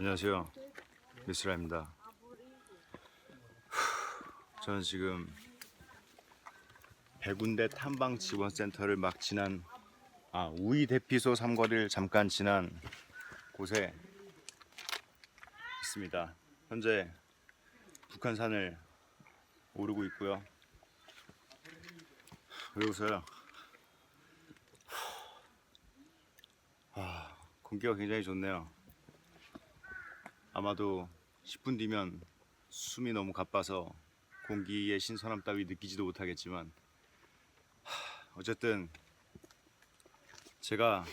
안녕하세요. 미스라입니다. 저는 지금 백운대 탐방 지원센터를 막 지난 아 우이 대피소 삼거리를 잠깐 지난 곳에 있습니다. 현재 북한산을 오르고 있고요. 왜 웃어요? 아, 공기가 굉장히 좋네요. 아마도 10분 뒤면 숨이 너무 가빠서 공기의 신선함 따위 느끼지도 못하겠지만 하, 어쨌든 제가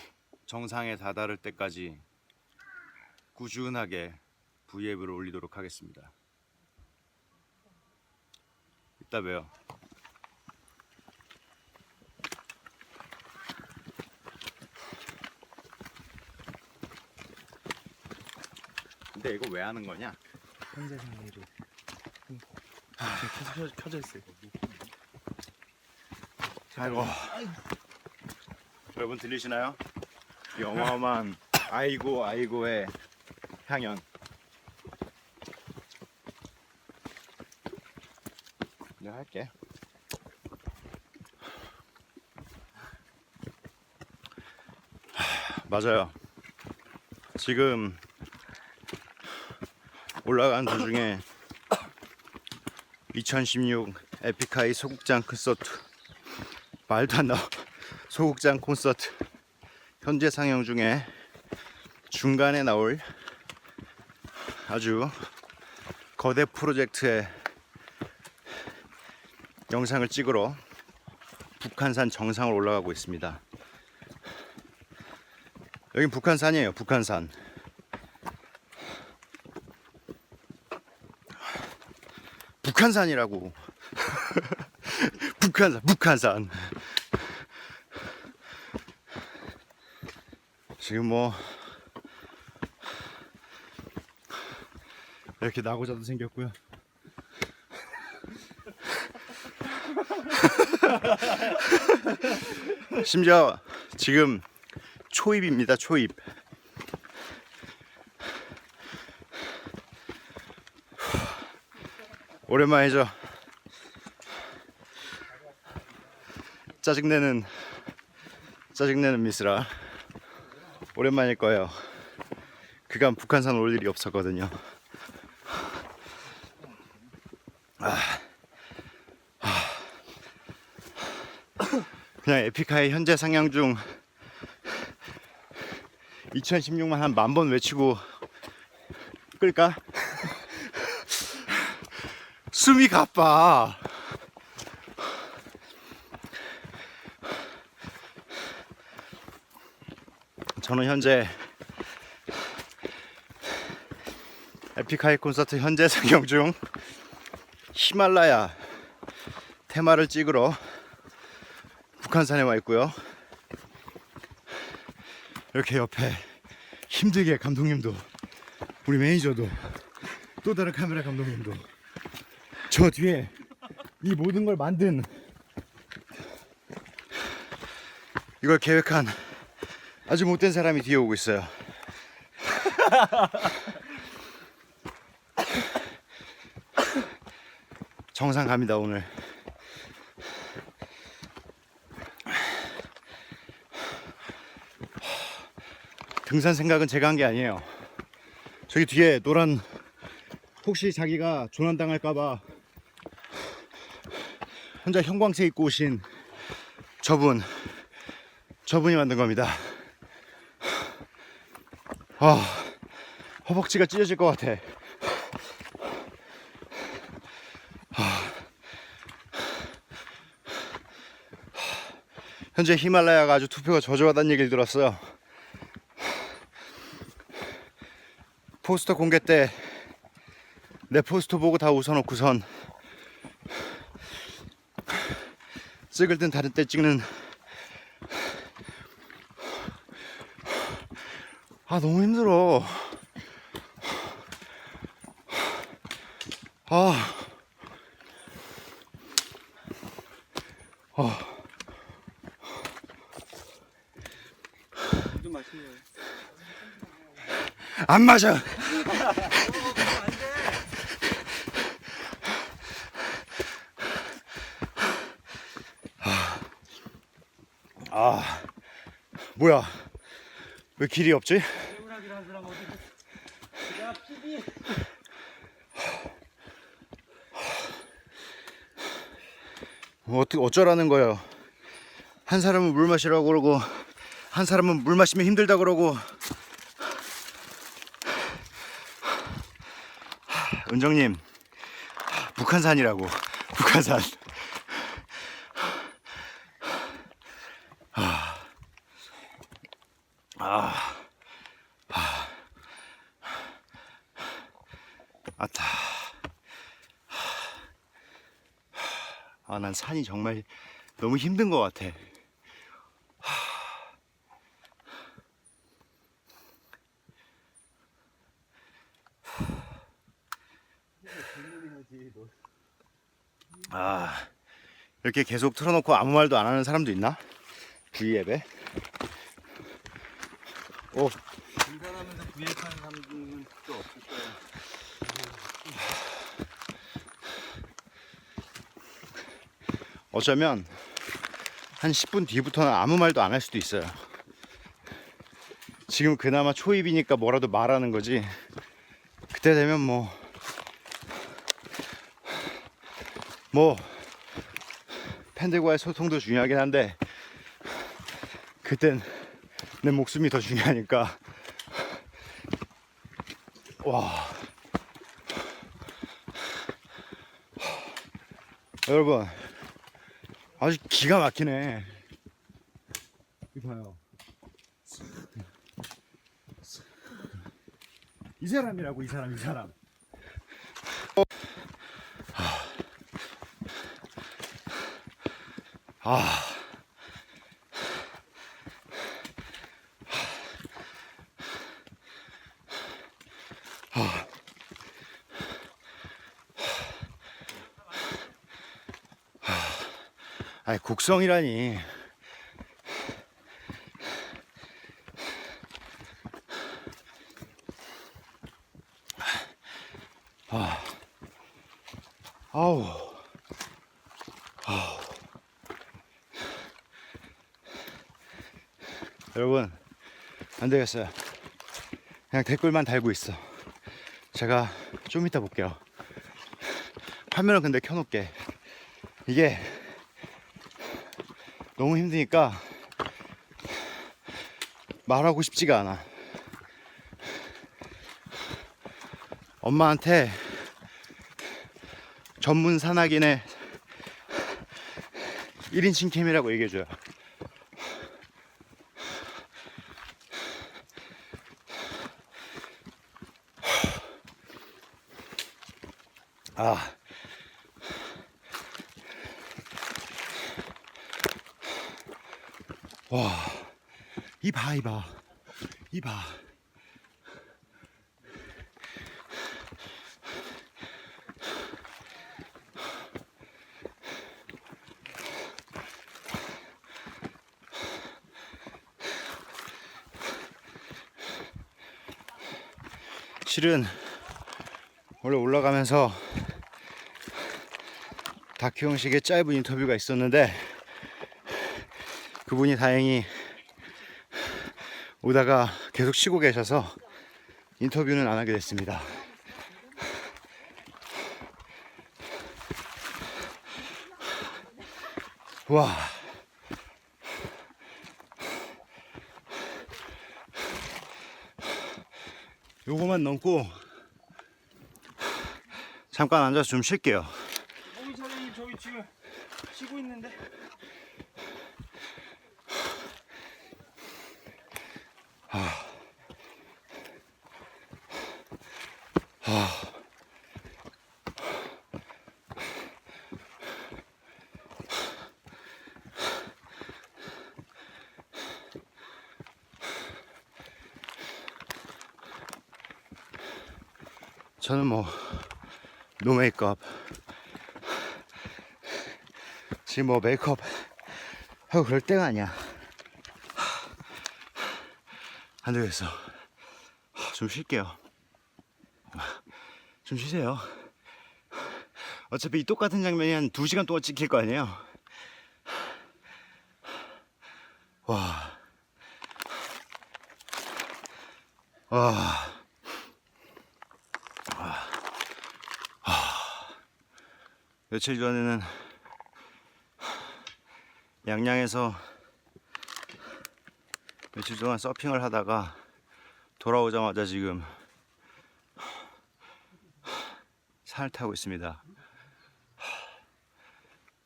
정상에 다다를 때까지 꾸준하게 V앱을 올리도록 하겠습니다. 이따 봬요. 근데 이거 왜 하는 거냐? 현재 상황으로 켜져, 켜져 있어요. 아이고. 여러분 들리시나요? 이 어마어마한 아이고 아이고의 향연. 내가 할게. 하, 맞아요. 지금 올라간 도중에 2016 에픽하이 소극장 콘서트 말도 안 나와 소극장 콘서트 현재 상영 중에 중간에 나올 아주 거대 프로젝트의 영상을 찍으러 북한산 정상을 올라가고 있습니다. 여긴 북한산이에요. 북한산. 북한산이라고. 북한산, 북한산. 지금 뭐 이렇게 나고자도 생겼고요. 심지어 지금 초입입니다. 초입. 오랜만이죠. 짜증내는 짜증내는 미스라 오랜만일 거예요. 그간 북한산 올 일이 없었거든요. 아, 아. 그냥 에픽하이 현재 상영 중 2016만 한 만 번 외치고 끌까? 숨이 가빠. 저는 현재 에픽하이 콘서트 현재 상영 중 히말라야 테마를 찍으러 북한산에 와 있고요. 이렇게 옆에 힘들게 감독님도 우리 매니저도 또 다른 카메라 감독님도 저 뒤에 이 모든 걸 만든 이걸 계획한 아주 못된 사람이 뒤에 오고 있어요. 정상 갑니다 오늘. 등산 생각은 제가 한 게 아니에요. 저기 뒤에 노란 혹시 자기가 조난 당할까봐 혼자 형광색 입고 오신 저분 저분이 만든 겁니다. 아 허벅지가 찢어질 것 같아. 아. 현재 히말라야가 아주 투표가 저조하다는 얘기를 들었어요. 포스터 공개 때 내 포스터 보고 다 웃어놓고선 찍을 땐 다른 때 찍는 아 너무 힘들어 아좀 마시네요. 안 마셔. 아, 뭐야? 왜 길이 없지? 뭐 어떻게 어쩌라는 거예요? 한 사람은 물 마시라고 그러고 한 사람은 물 마시면 힘들다 그러고 은정님 북한산이라고 북한산 아, 아, 아타 아, 난 산이 정말 너무 힘든 것 같아. 아, 이렇게 계속 틀어놓고 아무 말도 안 하는 사람도 있나? V 앱에? 오, 등산하면서 구입하는 사람들은 또 없을 거야 어쩌면 한 10분 뒤부터는 아무 말도 안 할 수도 있어요. 지금 그나마 초입이니까 뭐라도 말하는 거지. 그때 되면 뭐, 뭐, 팬들과의 소통도 중요하긴 한데, 그땐 내 목숨이 더 중요하니까. 와. 여러분, 아주 기가 막히네. 이거 봐요. 이 사람이라고 이 사람 이 사람. 아. 아. 아니 곡성이라니. 아. 아우. 아우. 여러분 안 되겠어요. 그냥 댓글만 달고 있어. 제가 좀 이따 볼게요. 화면은 근데 켜놓을게. 이게 너무 힘드니까 말하고 싶지가 않아. 엄마한테 전문 산악인의 1인칭 캠이라고 얘기해줘요. 이 봐, 이 봐, 이 봐. 실은 원래 올라가면서 다큐 형식의 짧은 인터뷰가 있었는데 그분이 다행히 오다가 계속 쉬고 계셔서 인터뷰는 안 하게 됐습니다. 와. 요거만 넘고 잠깐 앉아서 좀 쉴게요. 우리 사장님 저기 지금 쉬고 있는데 저는 뭐, 노 메이크업. 지금 뭐 메이크업 하고 그럴 때가 아니야. 안 되겠어. 좀 쉴게요. 좀 쉬세요. 어차피 이 똑같은 장면이 한 2시간 동안 찍힐 거 아니에요? 와. 와. 며칠 전에는 양양에서 며칠 동안 서핑을 하다가 돌아오자마자 지금 산을 타고 있습니다.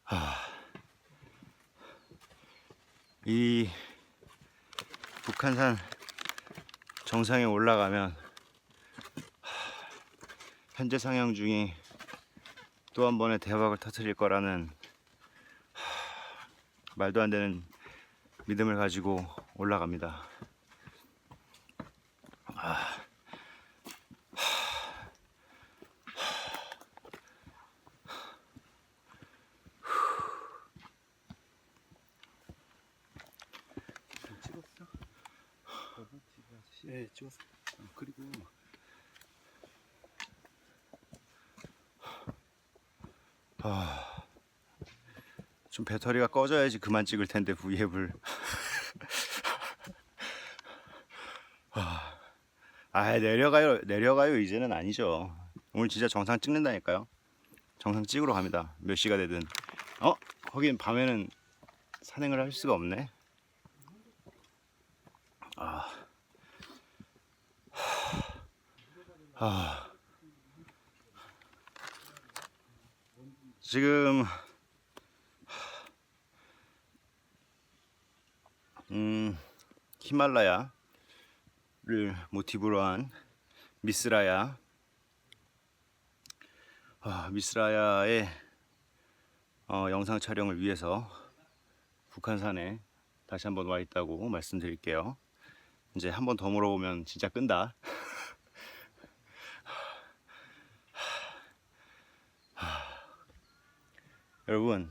하, 이 북한산 정상에 올라가면 현재 상향 중이 또 한 번의 대박을 터뜨릴 거라는 말도 안 되는 믿음을 가지고 올라갑니다. 찍었어? 네 찍었어 어, 그리고 좀 배터리가 꺼져야지 그만 찍을 텐데 V앱을. 아, 아 내려가요 내려가요 이제는 아니죠. 오늘 진짜 정상 찍는다니까요. 정상 찍으러 갑니다. 몇 시가 되든. 어? 거긴 밤에는 산행을 할 수가 없네. 아. 아. 지금 음, 히말라야를 모티브로 한 미스라야 아, 미스라야의 어, 영상 촬영을 위해서 북한산에 다시 한번 와 있다고 말씀드릴게요. 이제 한 번 더 물어보면 진짜 끈다. 여러분,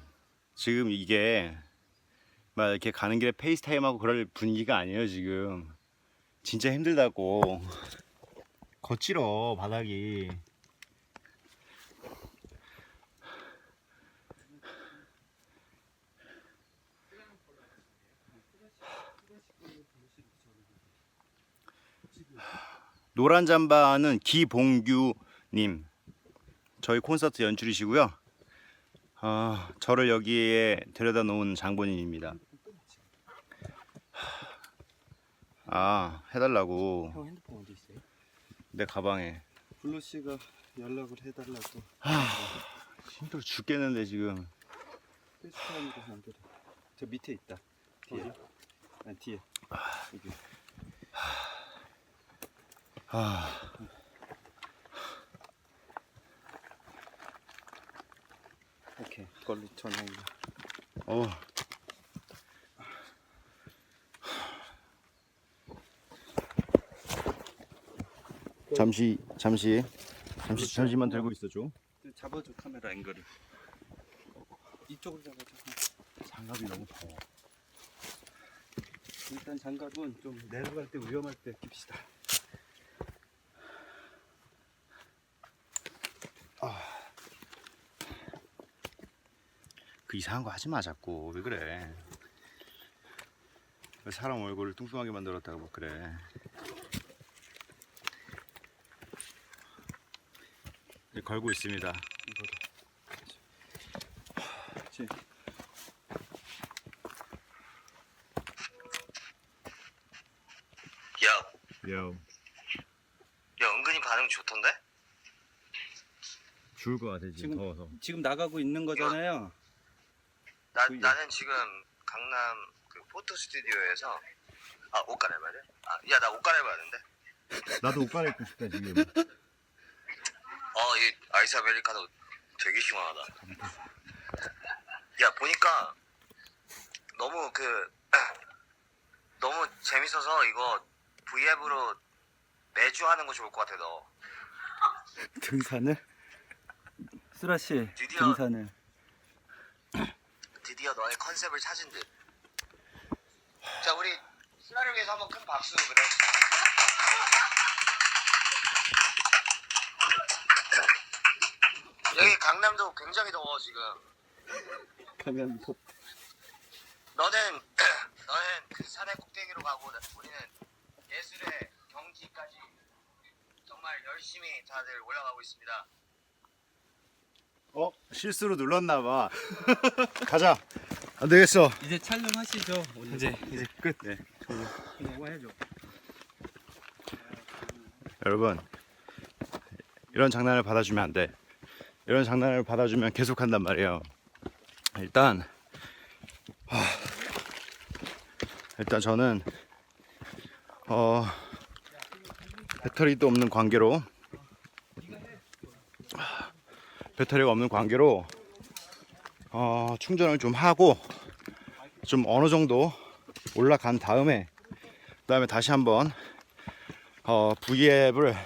지금 이게 막 이렇게 가는 길에 페이스타임하고 그럴 분위기가 아니에요, 지금. 진짜 힘들다고. 거칠어, 바닥이. 노란 잠바는 기봉규님. 저희 콘서트 연출이시고요. 아, 저를 여기에 데려다 놓은 장본인입니다. 아, 해달라고. 형 핸드폰 어디 있어요? 내 가방에. 블루 씨가 연락을 해달라고 힘들어 죽겠는데 지금. 페이스타임으로 연결해 저 밑에 있다 뒤에 아니 뒤에 여기 아, 오케이 그걸로 전화해 어. 잠시, 잠시, 잠시, 잠시만 들고 있어줘. 잡아줘 카메라 앵글을 이쪽으로 잡아줘 장갑이 너무 더워. 일단 장갑은 좀 내려갈 때 위험할 때 깁시다 이상한 거 하지 마 자꾸. 왜 그래? 왜 사람 얼굴을 뚱뚱하게 만들었다가 뭐 그래? 이제 걸고 있습니다. 이거를 야, 요야 은근히 반응 좋던데? 죽을 것 같아 지금, 지금- 더워서. 지금 나가고 있는 거잖아요 나 그, 예. 나는 지금 강남 그 포토 스튜디오에서 아 옷 갈아입어야 돼? 아, 야 나 옷 갈아입어야 되는데. 나도 옷 갈아입고 싶다 지금 어, 이 아이스 아메리카노 되게 시원하다. 야 보니까 너무 그 너무 재밌어서 이거 V앱으로 매주 하는 거 좋을 것 같아 너. 등산을 수라 씨 드디어- 등산을 드디어 너의 컨셉을 찾은 듯. 자 우리 신화를 위해서 한번 큰 박수 그래. 강남도 굉장히 더워 지금. 강남 뭐 너는 너는 그 산의 꼭대기로 가고 나- 우리는 예술의 경지까지 정말 열심히 다들 올라가고 있습니다. 어 실수로 눌렀나 봐. 가자. 안 되겠어. 이제 촬영하시죠. 오늘. 이제 이제 끝. 네. 이거 해줘. 여러분 이런 장난을 받아주면 안 돼. 이런 장난을 받아주면 계속 한단 말이에요. 일단 하, 일단 저는 어 배터리도 없는 관계로 하, 배터리가 없는 관계로 어, 충전을 좀 하고 좀 어느 정도 올라간 다음에 그 다음에 다시 한번 어, V앱을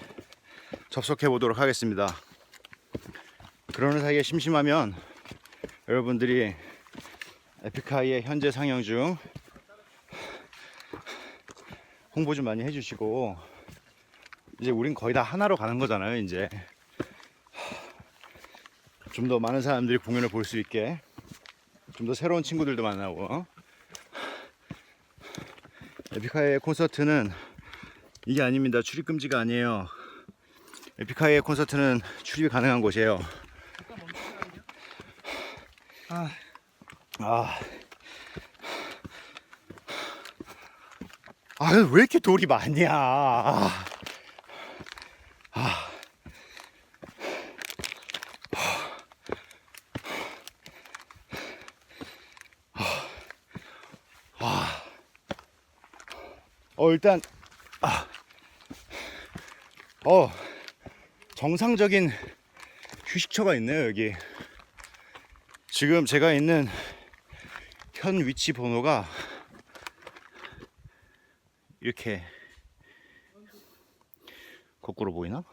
접속해 보도록 하겠습니다. 그러는 사이에 심심하면 여러분들이 에픽하이의 현재 상영 중 홍보 좀 많이 해주시고 이제 우린 거의 다 하나로 가는 거잖아요. 이제 좀 더 많은 사람들이 공연을 볼 수 있게 좀 더 새로운 친구들도 만나고 어? 에픽하이의 콘서트는 이게 아닙니다. 출입 금지가 아니에요. 에픽하이의 콘서트는 출입이 가능한 곳이에요. 아, 아. 아, 왜 이렇게 돌이 많냐. 어, 일단, 아. 어, 정상적인 휴식처가 있네요, 여기. 지금 제가 있는 현 위치 번호가 이렇게 거꾸로 보이나?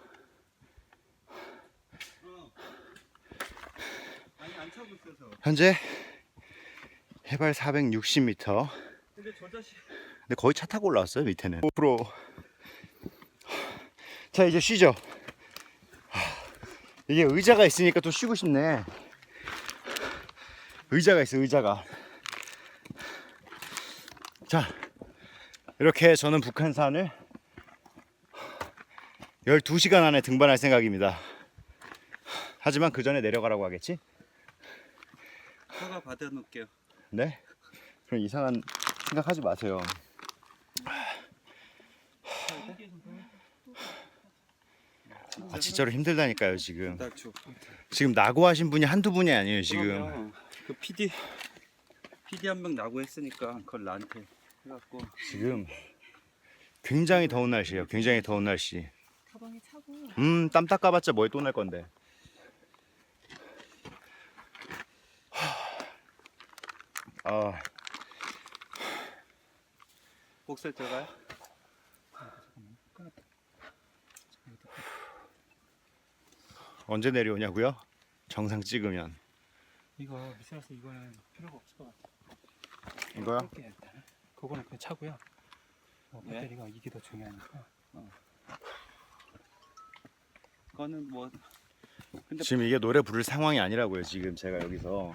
현재 해발 460m. 근데 저 자식 근데 거의 차 타고 올라왔어요 밑에는. 프로. 자 이제 쉬죠. 하, 이게 의자가 있으니까 또 쉬고 싶네. 의자가 있어 의자가. 자 이렇게 저는 북한산을 12시간 안에 등반할 생각입니다. 하지만 그 전에 내려가라고 하겠지? 허가 받아놓을게요. 네? 그럼 이상한 생각하지 마세요. 아 진짜로 힘들다니까요 지금. 나 줘. 지금 낙오하신 분이 한두 분이 아니에요 지금. 그러면 그 PD PD 한 명 나고 했으니까 그걸 나한테 해갖고 지금 굉장히 더운 날씨예요. 굉장히 더운 날씨. 가방에 차고 음 땀 닦아봤자 뭐에 또 날 건데. 아 복살 들어가요? 언제 내려오냐고요? 정상 찍으면 이거 미세라스 이거는 필요가 없을 것 같아. 이거요? 일단. 그거는 그냥 차고요. 어, 네. 배터리가 이게 더 중요하니까. 그거는 뭐 근데 지금 이게 노래 부를 상황이 아니라고요. 지금 제가 여기서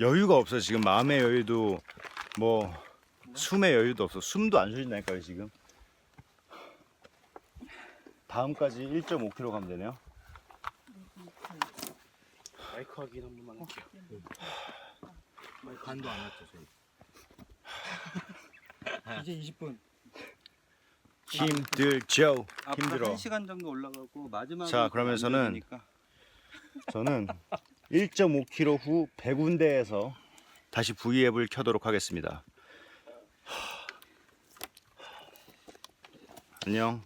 여유가 없어요. 지금 마음의 여유도 뭐 숨의 여유도 없어. 숨도 안 쉬진다니까요. 지금 다음까지 1.5km 가면 되네요. 마이크 확인 한 번만 할게요. 마이크 반도 안 왔죠, 저희. 이제 20분. 힘들죠. 앞으로 힘들어. 한 시간 정도 올라가고 마지막 자, 그러면 저는 저는 1.5km 후 100군데에서 다시 V앱을 켜도록 하겠습니다. 안녕.